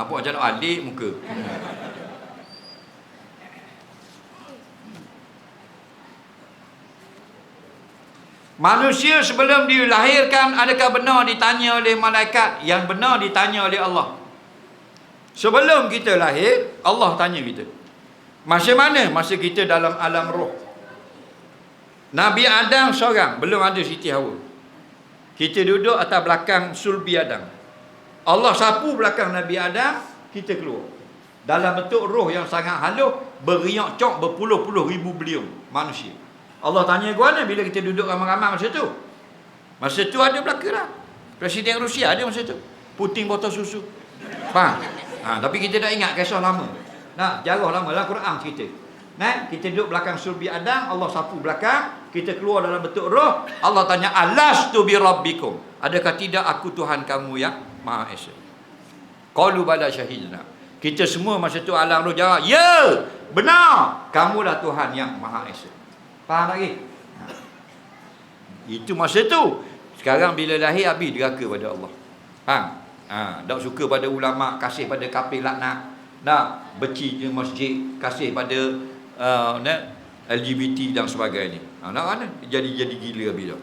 Nampak macam nak alik muka. Manusia sebelum dilahirkan adakah benar ditanya oleh malaikat? Yang benar ditanya oleh Allah. Sebelum kita lahir, Allah tanya kita. Masa mana? Masa kita dalam alam roh. Nabi Adam seorang, belum ada Siti Hawa. Kita duduk atas belakang sulbi Adam. Allah sapu belakang Nabi Adam, kita keluar. Dalam bentuk roh yang sangat halus, beriak cok berpuluh-puluh ribu beliau manusia. Allah tanya gua mana bila kita duduk ramai-ramai masa tu? Masa tu ada belaka dah. Presiden Rusia ada masa tu. Puting botol susu. Faham? Ha, tapi kita dah ingat kisah lama. Nah, jarah lama dalam Quran cerita. Nah, kita duduk belakang sulbi Adam, Allah sapu belakang, kita keluar dalam bentuk roh, Allah tanya, "Alastu bi rabbikum?" Adakah tidak aku Tuhan kamu yang Maha Esa? Qalu bala syahidna. Kita semua masa tu alam roh jawab, "Ya, benar. Kamulah Tuhan yang Maha Esa." Faham lagi? Ha. Itu masa tu. Sekarang bila lahir habis deraka pada Allah. Faham? Ha, tak suka pada ulama, kasih pada kafir laknat. Nak beci je masjid, kasih pada uh, LGBT dan sebagainya. Ha, nak mana? Jadi jadi gila bila.